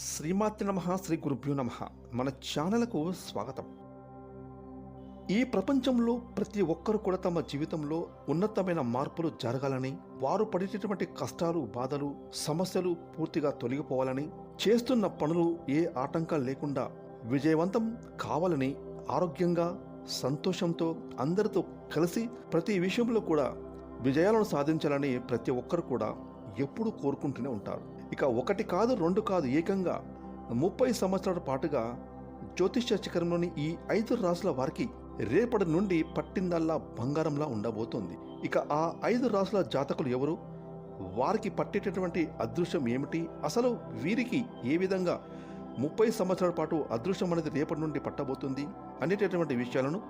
శ్రీమాతి నమ శ్రీ గురుభ్యో నమ. మన ఛానల్కు స్వాగతం. ఈ ప్రపంచంలో ప్రతి ఒక్కరు కూడా తమ జీవితంలో ఉన్నతమైన మార్పులు జరగాలని వారు పడేటటువంటి కష్టాలు బాధలు సమస్యలు పూర్తిగా తొలగిపోవాలని చేస్తున్న పనులు ఏ ఆటంకాలు లేకుండా విజయవంతం కావాలని ఆరోగ్యంగా సంతోషంతో అందరితో కలిసి ప్రతి విషయంలో కూడా విజయాలను సాధించాలని ప్రతి ఒక్కరు కూడా ఎప్పుడూ కోరుకుంటూనే ఉంటారు. ఇక ఒకటి కాదు రెండు కాదు ఏకంగా ముప్పై సంవత్సరాల పాటుగా జ్యోతిష్య శిఖరంలోని ఈ ఐదు రాసుల వారికి రేపటి నుండి పట్టిందల్లా బంగారంలా ఉండబోతోంది. ఇక ఆ ఐదు రాసుల జాతకులు ఎవరు? వారికి పట్టేటటువంటి అదృశ్యం ఏమిటి? అసలు వీరికి ఏ విధంగా ముప్పై సంవత్సరాల పాటు అదృశ్యం అనేది రేపటి నుండి పట్టబోతుంది అనేటటువంటి విషయాలను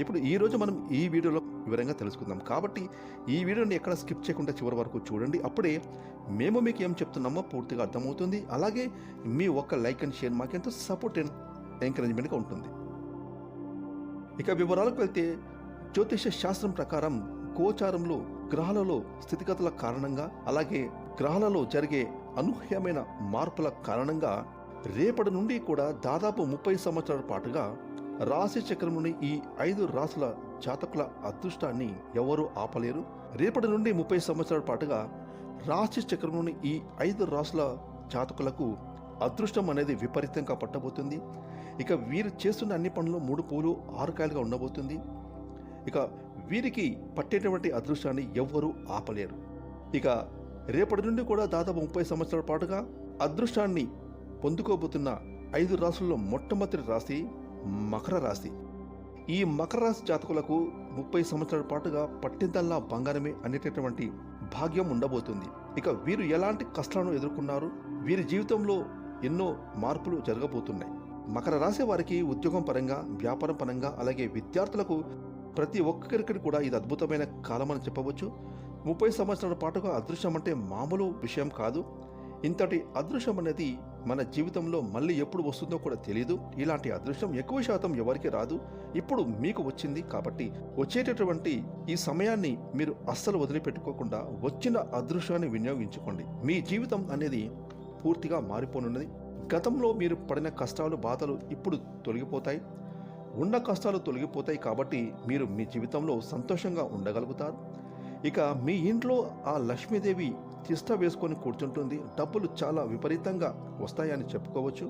ఇప్పుడు ఈరోజు మనం ఈ వీడియోలో వివరంగా తెలుసుకుందాం. కాబట్టి ఈ వీడియోని ఎక్కడ స్కిప్ చేయకుండా చివరి వరకు చూడండి. అప్పుడే మేము మీకు ఏం చెప్తున్నామో పూర్తిగా అర్థమవుతుంది. అలాగే మీ ఒక్క లైక్ అండ్ షేర్ మాకెంతో సపోర్ట్ అండ్ ఎంకరేజ్మెంట్గా ఉంటుంది. ఇక వివరాలకు వెళ్తే జ్యోతిష శాస్త్రం ప్రకారం గోచారంలో గ్రహాలలో స్థితిగతుల కారణంగా అలాగే గ్రహాలలో జరిగే అనూహ్యమైన మార్పుల కారణంగా రేపటి నుండి కూడా దాదాపు ముప్పై సంవత్సరాల పాటుగా రాశి చక్రంలోని ఈ ఐదు రాసుల జాతకుల అదృష్టాన్ని ఎవరూ ఆపలేరు. రేపటి నుండి ముప్పై సంవత్సరాల పాటుగా రాశి చక్రంలోని ఈ ఐదు రాసుల జాతకులకు అదృష్టం అనేది విపరీతంగా పట్టబోతుంది. ఇక వీరు చేస్తున్న అన్ని పనులు మూడు పూలు ఆరుకాయలుగా ఉండబోతుంది. ఇక వీరికి పట్టేటువంటి అదృష్టాన్ని ఎవ్వరూ ఆపలేరు. ఇక రేపటి నుండి కూడా దాదాపు ముప్పై సంవత్సరాల పాటుగా అదృష్టాన్ని పొందుకోబోతున్న ఐదు రాసుల్లో మొట్టమొదటి రాశి మకర రాశి. ఈ మకర రాశి జాతకులకు ముప్పై సంవత్సరాల పాటుగా పట్టిందల్లా బంగారమే అనేటటువంటి భాగ్యం ఉండబోతుంది. ఇక వీరు ఎలాంటి కష్టాలను ఎదుర్కొన్నారు? వీరి జీవితంలో ఎన్నో మార్పులు జరగబోతున్నాయి. మకర రాశి వారికి ఉద్యోగం పరంగా వ్యాపారం పరంగా అలాగే విద్యార్థులకు ప్రతి ఒక్కరికి కూడా ఇది అద్భుతమైన కాలం అని చెప్పవచ్చు. ముప్పై సంవత్సరాల పాటుగా అదృశ్యం అంటే మామూలు విషయం కాదు. ఇంతటి అదృశ్యం అనేది మన జీవితంలో మళ్ళీ ఎప్పుడు వస్తుందో కూడా తెలియదు ఇలాంటి అదృశ్యం ఎక్కువ శాతం ఎవరికి రాదు. ఇప్పుడు మీకు వచ్చింది కాబట్టి వచ్చేటటువంటి ఈ సమయాన్ని మీరు అస్సలు వదిలిపెట్టుకోకుండా వచ్చిన అదృశ్యాన్ని వినియోగించుకోండి. మీ జీవితం అనేది పూర్తిగా మారిపోనున్నది. గతంలో మీరు పడిన కష్టాలు బాధలు ఇప్పుడు తొలగిపోతాయి. ఉన్న కష్టాలు తొలగిపోతాయి కాబట్టి మీరు మీ జీవితంలో సంతోషంగా ఉండగలుగుతారు. ఇక మీ ఇంట్లో ఆ లక్ష్మీదేవి తిష్ట వేసుకొని కూర్చుంటుంది. డబ్బులు చాలా విపరీతంగా వస్తాయని చెప్పుకోవచ్చు.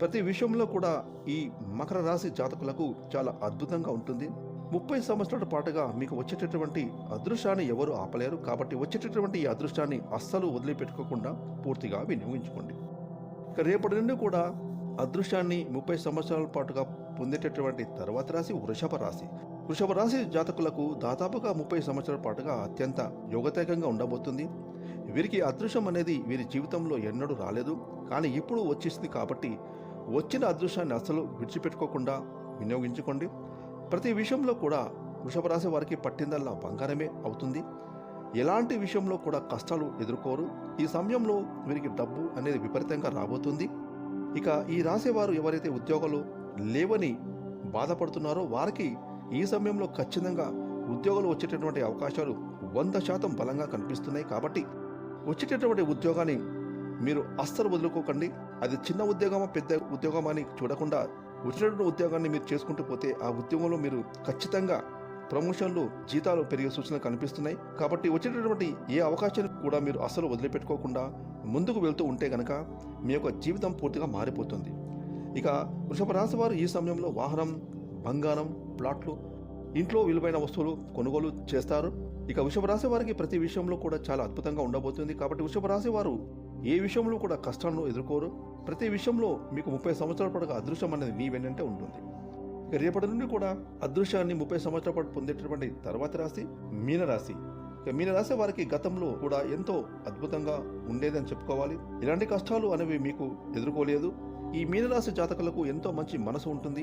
ప్రతి విషయంలో కూడా ఈ మకర రాశి జాతకులకు చాలా అద్భుతంగా ఉంటుంది. ముప్పై సంవత్సరాల పాటుగా మీకు వచ్చేటటువంటి అదృష్టాన్ని ఎవరు ఆపలేరు. కాబట్టి వచ్చేటటువంటి ఈ అదృష్టాన్ని అస్సలు వదిలిపెట్టుకోకుండా పూర్తిగా వినియోగించుకోండి. ఇక రేపటి నుండి కూడా అదృష్టాన్ని ముప్పై సంవత్సరాల పాటుగా పొందేటటువంటి తర్వాత రాశి వృషభ రాశి. వృషభ రాశి జాతకులకు దాదాపుగా ముప్పై సంవత్సరాల పాటుగా అత్యంత యోగతేకంగా ఉండబోతుంది. వీరికి అదృశ్యం అనేది వీరి జీవితంలో ఎన్నడూ రాలేదు. కానీ ఇప్పుడు వచ్చేసింది కాబట్టి వచ్చిన అదృశ్యాన్ని అసలు విడిచిపెట్టుకోకుండా వినియోగించుకోండి. ప్రతి విషయంలో కూడా వృషభ రాశి వారికి పట్టిందల్లా బంగారమే అవుతుంది. ఎలాంటి విషయంలో కూడా కష్టాలు ఎదుర్కోరు. ఈ సమయంలో వీరికి డబ్బు అనేది విపరీతంగా రాబోతుంది. ఇక ఈ రాసేవారు ఎవరైతే ఉద్యోగాలు లేవని బాధపడుతున్నారో వారికి ఈ సమయంలో ఖచ్చితంగా ఉద్యోగాలు వచ్చేటటువంటి అవకాశాలు వంద శాతం బలంగా కనిపిస్తున్నాయి కాబట్టి వచ్చేటటువంటి ఉద్యోగాన్ని మీరు అస్సలు వదులుకోకండి. అది చిన్న ఉద్యోగమా పెద్ద ఉద్యోగమా అని చూడకుండా వచ్చినటువంటి ఉద్యోగాన్ని మీరు చేసుకుంటూ పోతే ఆ ఉద్యోగంలో మీరు ఖచ్చితంగా ప్రమోషన్లు జీతాలు పెరిగే సూచనలు కనిపిస్తున్నాయి. కాబట్టి వచ్చేటటువంటి ఏ అవకాశాన్ని కూడా మీరు అస్సలు వదిలిపెట్టుకోకుండా ముందుకు వెళ్తూ ఉంటే గనక మీ యొక్క జీవితం పూర్తిగా మారిపోతుంది. ఇక వృషభ రాశి వారు ఈ సమయంలో వాహనం బంగారం ప్లాట్లు ఇంట్లో విలువైన వస్తువులు కొనుగోలు చేస్తారు. ఇక వృషభ రాశి వారికి ప్రతి విషయంలో కూడా చాలా అద్భుతంగా ఉండబోతుంది. కాబట్టి వృషభ రాశి వారు ఏ విషయంలో కూడా కష్టాలను ఎదుర్కోరు. ప్రతి విషయంలో మీకు ముప్పై సంవత్సరాల పాటుగా అదృశ్యం అనేది మీ వెన్నంటే ఉంటుంది. రేపటి నుండి కూడా అదృశ్యాన్ని ముప్పై సంవత్సరాల పాటు పొందేటటువంటి తర్వాత రాశి మీనరాశి ఇక మీనరాశి వారికి గతంలో కూడా ఎంతో అద్భుతంగా ఉండేదని చెప్పుకోవాలి. ఇలాంటి కష్టాలు అనేవి మీకు ఎదుర్కోలేదు. ఈ మీనరాశి జాతకులకు ఎంతో మంచి మనసు ఉంటుంది.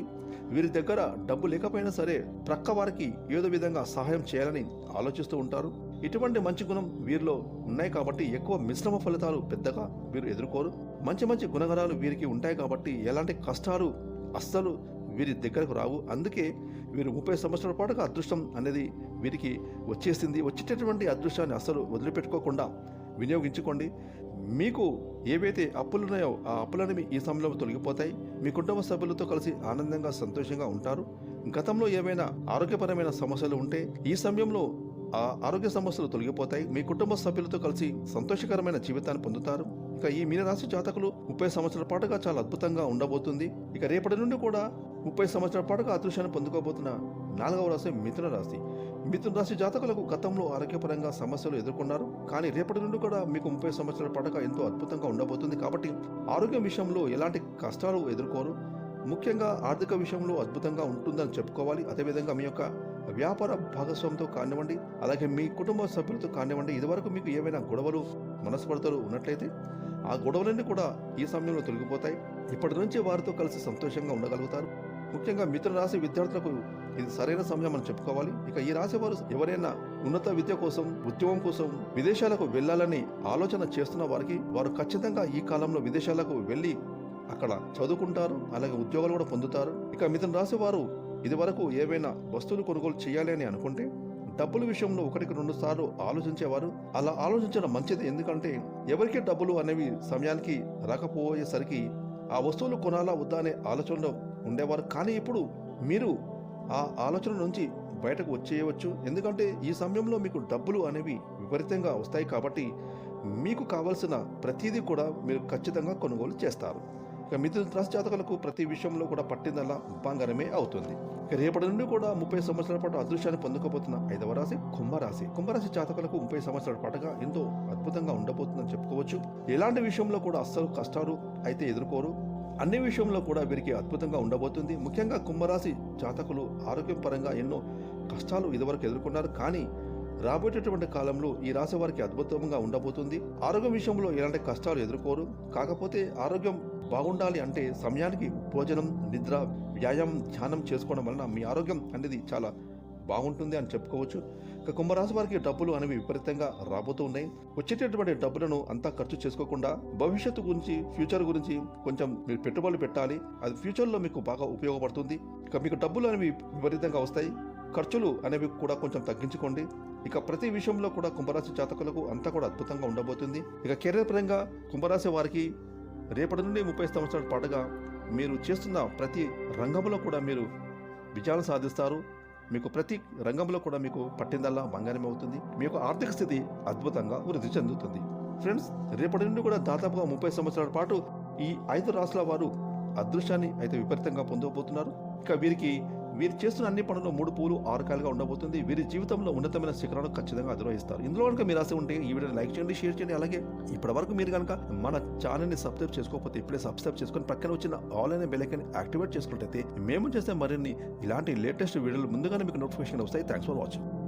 వీరి దగ్గర డబ్బు లేకపోయినా సరే ప్రక్క వారికి ఏదో విధంగా సహాయం చేయాలని ఆలోచిస్తూ ఉంటారు. ఇటువంటి మంచి గుణం వీరిలో ఉన్నాయి కాబట్టి ఎక్కువ మిశ్రమ ఫలితాలు పెద్దగా వీరు ఎదుర్కోరు. మంచి మంచి గుణగణాలు వీరికి ఉంటాయి కాబట్టి ఎలాంటి కష్టాలు అస్సలు వీరి దగ్గరకు రావు. అందుకే వీరు ముప్పై సంవత్సరాల పాటుగా అదృష్టం అనేది వీరికి వచ్చేసింది. వచ్చేటటువంటి అదృష్టాన్ని అస్సలు వదిలిపెట్టుకోకుండా వినియోగించుకోండి. మీకు ఏవైతే అప్పులున్నాయో ఆ అప్పులనేవి ఈ సమయంలో తొలగిపోతాయి. మీ కుటుంబ సభ్యులతో కలిసి ఆనందంగా సంతోషంగా ఉంటారు. గతంలో ఏమైనా ఆరోగ్యపరమైన సమస్యలు ఉంటే ఈ సమయంలో ఆ ఆరోగ్య సమస్యలు తొలగిపోతాయి. మీ కుటుంబ సభ్యులతో కలిసి సంతోషకరమైన జీవితాన్ని పొందుతారు. ఇక ఈ మీనరాశి జాతకులు ముప్పై సంవత్సరాల పాటుగా చాలా అద్భుతంగా ఉండబోతుంది. ఇక రేపటి నుండి కూడా ముప్పై సంవత్సరాల పాటుగా అదృశ్యాన్ని పొందుకోబోతున్న నాలుగవ రాశి మిథున రాశి. మిథున రాశి జాతకులకు గతంలో ఆరోగ్యపరంగా సమస్యలు ఎదుర్కొన్నారు. కానీ రేపటి నుండి కూడా మీకు ముప్పై సంవత్సరాల పడక ఎంతో అద్భుతంగా ఉండబోతుంది కాబట్టి ఆరోగ్యం విషయంలో ఎలాంటి కష్టాలు ఎదుర్కోరు. ముఖ్యంగా ఆర్థిక విషయంలో అద్భుతంగా ఉంటుందని చెప్పుకోవాలి. అదేవిధంగా మీ యొక్క వ్యాపార భాగస్వామితో కానివ్వండి అలాగే మీ కుటుంబ సభ్యులతో కానివ్వండి ఇదివరకు మీకు ఏవైనా గొడవలు మనస్పర్ధలు ఉన్నట్లయితే ఆ గొడవలన్నీ కూడా ఈ సమయంలో తొలగిపోతాయి. ఇప్పటి నుంచి వారితో కలిసి సంతోషంగా ఉండగలుగుతారు. ముఖ్యంగా మిత్ర రాశి విద్యార్థులకు ఇది సరైన సమయం అని చెప్పుకోవాలి. ఇక ఈ రాశి వారు ఎవరైనా ఉన్నత విద్య కోసం ఉద్యోగం కోసం విదేశాలకు వెళ్ళాలని ఆలోచన చేస్తున్న వారికి వారు ఖచ్చితంగా ఈ కాలంలో విదేశాలకు వెళ్ళి అక్కడ చదువుకుంటారు అలాగే ఉద్యోగాలు కూడా పొందుతారు. ఇక మిథున రాశి వారు ఇది వరకు ఏవైనా వస్తువులు కొనుగోలు చేయాలి అని అనుకుంటే డబ్బుల విషయంలో ఒకటికి రెండు సార్లు ఆలోచించేవారు. అలా ఆలోచించడం మంచిది. ఎందుకంటే ఎవరికి డబ్బులు అనేవి సమయానికి రాకపోయేసరికి ఆ వస్తువులు కొనాలా వద్దా అనే ఆలోచనలో ఉండేవారు. కానీ ఇప్పుడు మీరు ఆ ఆలోచన నుంచి బయటకు వచ్చేయవచ్చు. ఎందుకంటే ఈ సమయంలో మీకు డబ్బులు అనేవి విపరీతంగా వస్తాయి కాబట్టి మీకు కావలసిన ప్రతిదీ కూడా మీరు ఖచ్చితంగా కొనుగోలు చేస్తారు. ఇక మిథున రాశి జాతకులకు ప్రతి విషయంలో కూడా పట్టిందల్లా బంగారమే అవుతుంది. ఇక రేపటి నుండి కూడా ముప్పై సంవత్సరాల పాటు అదృశ్యాన్ని పొందుకోబోతున్న ఐదవ రాశి కుంభరాశి. కుంభరాశి జాతకులకు ముప్పై సంవత్సరాల పాటుగా ఎంతో అద్భుతంగా ఉండబోతుందని చెప్పుకోవచ్చు. ఎలాంటి విషయంలో కూడా అస్సలు కష్టాలు అయితే ఎదుర్కోరు. అన్ని విషయంలో కూడా వీరికి అద్భుతంగా ఉండబోతుంది. ముఖ్యంగా కుంభరాశి జాతకులు ఆరోగ్యం పరంగా ఎన్నో కష్టాలు ఇదివరకు ఎదుర్కొన్నారు. కానీ రాబోయేటటువంటి కాలంలో ఈ రాశి వారికి అద్భుతంగా ఉండబోతుంది. ఆరోగ్యం విషయంలో ఎలాంటి కష్టాలు ఎదుర్కోరు. కాకపోతే ఆరోగ్యం బాగుండాలి అంటే సమయానికి భోజనం నిద్ర వ్యాయామం ధ్యానం చేసుకోవడం వలన మీ ఆరోగ్యం అనేది చాలా బాగుంటుంది అని చెప్పుకోవచ్చు. ఇక కుంభరాశి వారికి డబ్బులు అనేవి విపరీతంగా రాబోతూ ఉన్నాయి. వచ్చేటటువంటి డబ్బులను అంతా ఖర్చు చేసుకోకుండా భవిష్యత్తు గురించి ఫ్యూచర్ గురించి కొంచెం మీరు పెట్టుబడులు పెట్టాలి. అది ఫ్యూచర్లో మీకు బాగా ఉపయోగపడుతుంది. ఇక మీకు డబ్బులు అనేవి విపరీతంగా వస్తాయి. ఖర్చులు అనేవి కూడా కొంచెం తగ్గించుకోండి. ఇక ప్రతి విషయంలో కూడా కుంభరాశి జాతకులకు అంతా కూడా అద్భుతంగా ఉండబోతుంది. ఇక కెరీర్ పరంగా కుంభరాశి వారికి రేపటి నుండి ముప్పై సంవత్సరాల పాటుగా మీరు చేస్తున్న ప్రతి రంగంలో కూడా మీరు విజయాలు సాధిస్తారు. మీకు ప్రతి రంగంలో కూడా మీకు పట్టిందల్లా బంగారం అవుతుంది. మీ యొక్క ఆర్థిక స్థితి అద్భుతంగా వృద్ధి చెందుతుంది. ఫ్రెండ్స్ రేపటి నుండి కూడా దాదాపుగా ముప్పై సంవత్సరాల పాటు ఈ ఐదు రాష్ట్రాల వారు అదృశ్యాన్ని అయితే విపరీతంగా పొందబోతున్నారు. ఇక వీరికి వీరు చేస్తున్న అన్ని పనులు మూడు పూలు ఆరకాయలుగా ఉండబోతుంది. వీరి జీవితంలో ఉన్నతమైన శిఖరాలను ఖచ్చితంగా అధిరోహిస్తారు. ఇందులో కనుక మీరు రాసి ఉంటే ఈ వీడియో లైక్ చేయండి షేర్ చేయండి. అలాగే ఇప్పటి వరకు మీరు కనుక మన ఛానల్ని సబ్స్క్రైబ్ చేసుకోకపోతే ఇప్పుడే సబ్స్క్రైబ్ చేసుకొని పక్కన వచ్చిన ఆల్ అనే బెల్ యాక్టివేట్ చేసుకుంటే మేము చేసే మరిన్ని ఇలాంటి లేటెస్ట్ వీడియోలు ముందుగానే మీకు నోటిఫికేషన్ వస్తాయి. Thanks for watching